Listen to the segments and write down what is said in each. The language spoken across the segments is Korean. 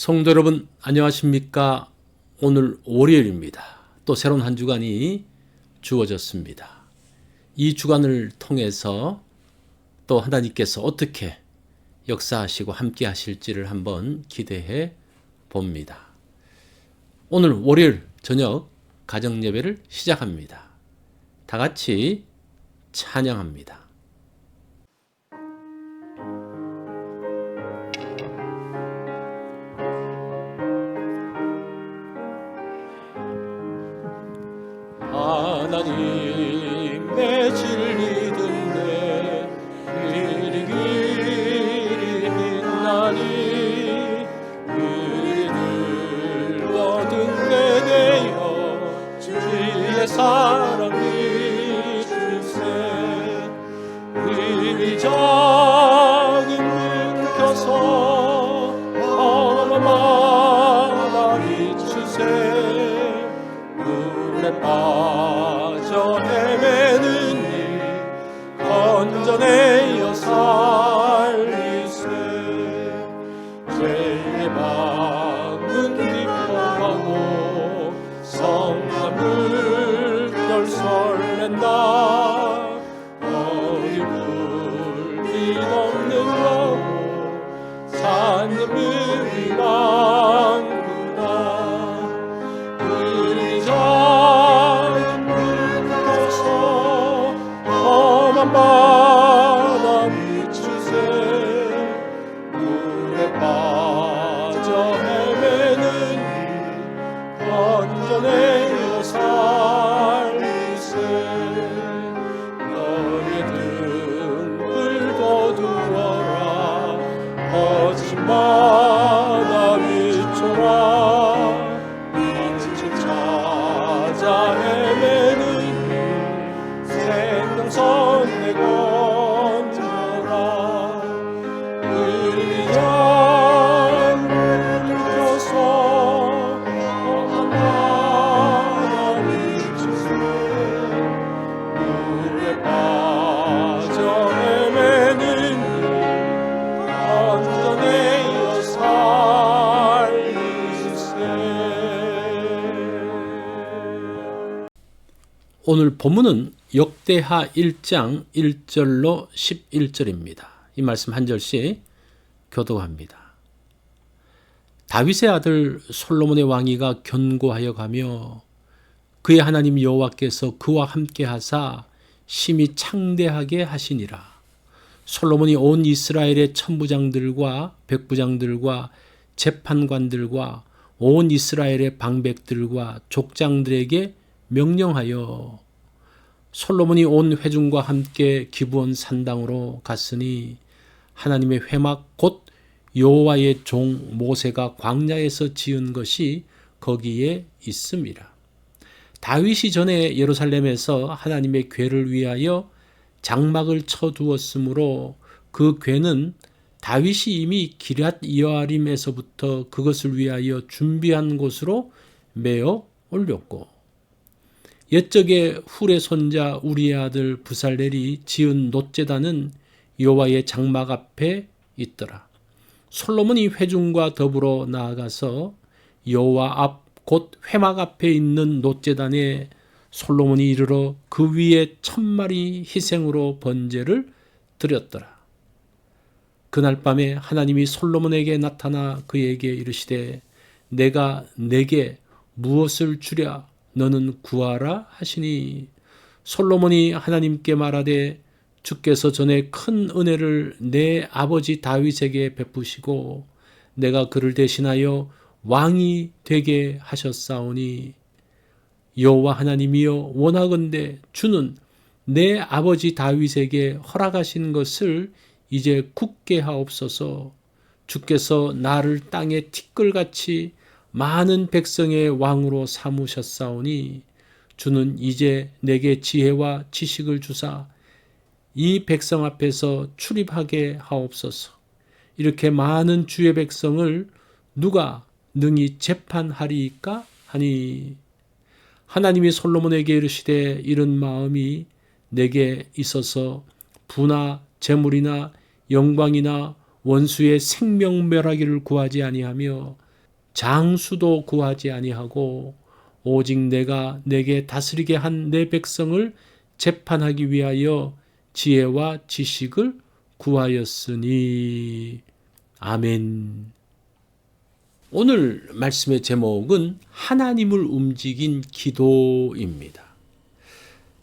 성도 여러분 안녕하십니까? 오늘 월요일입니다. 또 새로운 한 주간이 주어졌습니다. 이 주간을 통해서 또 하나님께서 어떻게 역사하시고 함께 하실지를 한번 기대해 봅니다. 오늘 월요일 저녁 가정 예배를 시작합니다. 다 같이 찬양합니다. 하나님의 진리 듣네 길이 길이 빛나니 우리를 얻은 내 되어 주의 사랑이 주세. 이미 작은 문 켜서 어마마다 비추세. 물에 빠 건져 건 오늘 본문은 역대하 1장 1절로 11절입니다. 이 말씀 한 절씩 교도합니다. 다윗의 아들 솔로몬의 왕위가 견고하여 가며 그의 하나님 여호와께서 그와 함께 하사 심히 창대하게 하시니라. 솔로몬이 온 이스라엘의 천부장들과 백부장들과 재판관들과 온 이스라엘의 방백들과 족장들에게 명령하여 솔로몬이 온 회중과 함께 기브온 산당으로 갔으니 하나님의 회막 곧 여호와의 종 모세가 광야에서 지은 것이 거기에 있음이라. 다윗이 전에 예루살렘에서 하나님의 궤를 위하여 장막을 쳐 두었으므로 그 궤는 다윗이 이미 기랏 여아림에서부터 그것을 위하여 준비한 곳으로 메어 올렸고 옛적에 훌의 손자 우리의 아들 부살렐이 지은 놋제단은 여호와의 장막 앞에 있더라. 솔로몬이 회중과 더불어 나아가서 여호와 앞 곧 회막 앞에 있는 놋제단에 솔로몬이 이르러 그 위에 천 마리 희생으로 번제를 드렸더라. 그날 밤에 하나님이 솔로몬에게 나타나 그에게 이르시되 내가 내게 무엇을 주랴 너는 구하라 하시니 솔로몬이 하나님께 말하되 주께서 전에 큰 은혜를 내 아버지 다윗에게 베푸시고 내가 그를 대신하여 왕이 되게 하셨사오니 여호와 하나님이여 원하건대 주는 내 아버지 다윗에게 허락하신 것을 이제 굳게 하옵소서. 주께서 나를 땅에 티끌같이 많은 백성의 왕으로 삼으셨사오니 주는 이제 내게 지혜와 지식을 주사 이 백성 앞에서 출입하게 하옵소서. 이렇게 많은 주의 백성을 누가 능히 재판하리이까 하니 하나님이 솔로몬에게 이르시되 이런 마음이 내게 있어서 부나 재물이나 영광이나 원수의 생명 멸하기를 구하지 아니하며 장수도 구하지 아니하고 오직 내가 내게 다스리게 한 내 백성을 재판하기 위하여 지혜와 지식을 구하였으니 아멘. 오늘 말씀의 제목은 하나님을 움직인 기도입니다.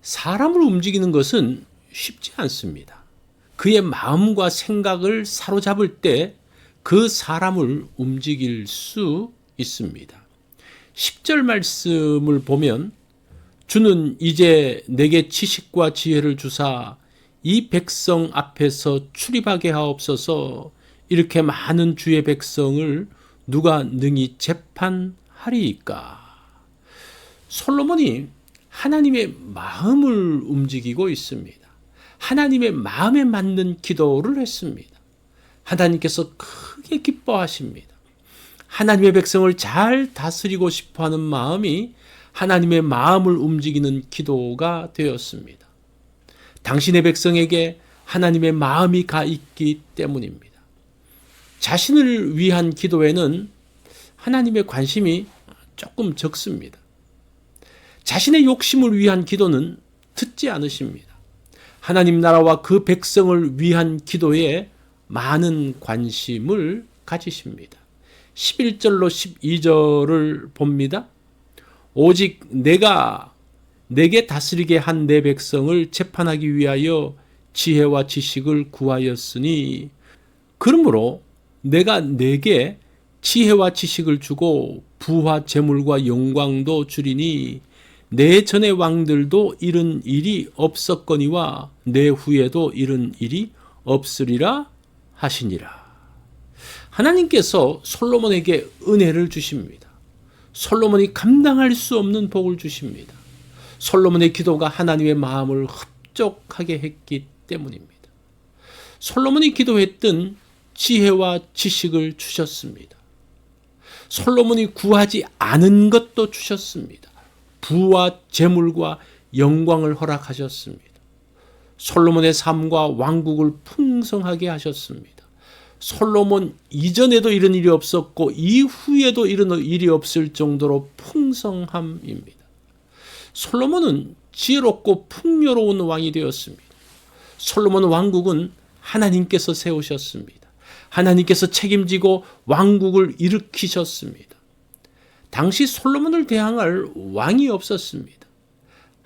사람을 움직이는 것은 쉽지 않습니다. 그의 마음과 생각을 사로잡을 때 그 사람을 움직일 수 있습니다. 10절 말씀을 보면 주는 이제 내게 지식과 지혜를 주사 이 백성 앞에서 출입하게 하옵소서 이렇게 많은 주의 백성을 누가 능히 재판하리이까. 솔로몬이 하나님의 마음을 움직이고 있습니다. 하나님의 마음에 맞는 기도를 했습니다. 하나님께서 크게 기뻐하십니다. 하나님의 백성을 잘 다스리고 싶어 하는 마음이 하나님의 마음을 움직이는 기도가 되었습니다. 당신의 백성에게 하나님의 마음이 가 있기 때문입니다. 자신을 위한 기도에는 하나님의 관심이 조금 적습니다. 자신의 욕심을 위한 기도는 듣지 않으십니다. 하나님 나라와 그 백성을 위한 기도에 많은 관심을 가지십니다. 11절로 12절을 봅니다. 오직 내가 내게 다스리게 한 내 백성을 재판하기 위하여 지혜와 지식을 구하였으니 그러므로 내가 내게 지혜와 지식을 주고 부와 재물과 영광도 주리니 내 전의 왕들도 이런 일이 없었거니와 내 후에도 이런 일이 없으리라 하시니라. 하나님께서 솔로몬에게 은혜를 주십니다. 솔로몬이 감당할 수 없는 복을 주십니다. 솔로몬의 기도가 하나님의 마음을 흡족하게 했기 때문입니다. 솔로몬이 기도했던 지혜와 지식을 주셨습니다. 솔로몬이 구하지 않은 것도 주셨습니다. 부와 재물과 영광을 허락하셨습니다. 솔로몬의 삶과 왕국을 풍성하게 하셨습니다. 솔로몬 이전에도 이런 일이 없었고 이후에도 이런 일이 없을 정도로 풍성함입니다. 솔로몬은 지혜롭고 풍요로운 왕이 되었습니다. 솔로몬 왕국은 하나님께서 세우셨습니다. 하나님께서 책임지고 왕국을 일으키셨습니다. 당시 솔로몬을 대항할 왕이 없었습니다.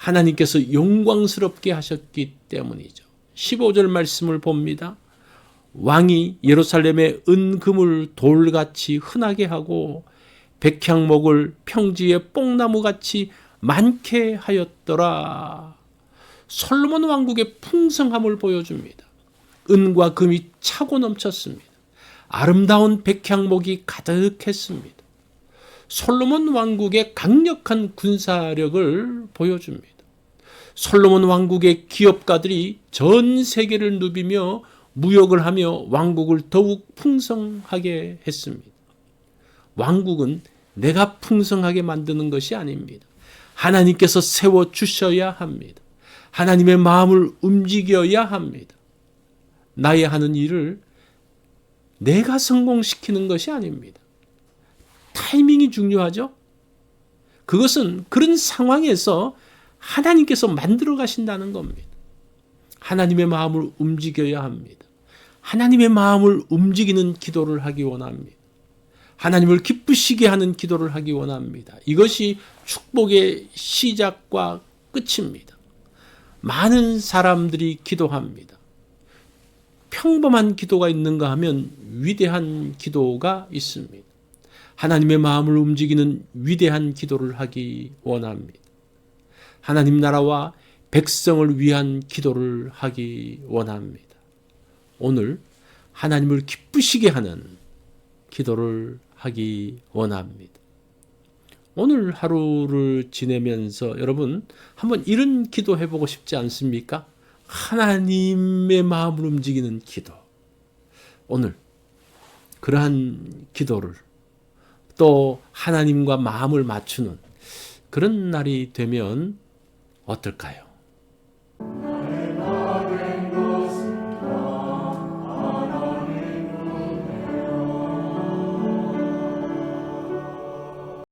하나님께서 영광스럽게 하셨기 때문이죠. 15절 말씀을 봅니다. 왕이 예루살렘의 은금을 돌같이 흔하게 하고 백향목을 평지의 뽕나무같이 많게 하였더라. 솔로몬 왕국의 풍성함을 보여줍니다. 은과 금이 차고 넘쳤습니다. 아름다운 백향목이 가득했습니다. 솔로몬 왕국의 강력한 군사력을 보여줍니다. 솔로몬 왕국의 기업가들이 전 세계를 누비며 무역을 하며 왕국을 더욱 풍성하게 했습니다. 왕국은 내가 풍성하게 만드는 것이 아닙니다. 하나님께서 세워 주셔야 합니다. 하나님의 마음을 움직여야 합니다. 나의 하는 일을 내가 성공시키는 것이 아닙니다. 타이밍이 중요하죠? 그것은 그런 상황에서 하나님께서 만들어 가신다는 겁니다. 하나님의 마음을 움직여야 합니다. 하나님의 마음을 움직이는 기도를 하기 원합니다. 하나님을 기쁘시게 하는 기도를 하기 원합니다. 이것이 축복의 시작과 끝입니다. 많은 사람들이 기도합니다. 평범한 기도가 있는가 하면 위대한 기도가 있습니다. 하나님의 마음을 움직이는 위대한 기도를 하기 원합니다. 하나님 나라와 백성을 위한 기도를 하기 원합니다. 오늘 하나님을 기쁘시게 하는 기도를 하기 원합니다. 오늘 하루를 지내면서 여러분 한번 이런 기도 해보고 싶지 않습니까? 하나님의 마음을 움직이는 기도. 오늘 그러한 기도를 또 하나님과 마음을 맞추는 그런 날이 되면 어떨까요?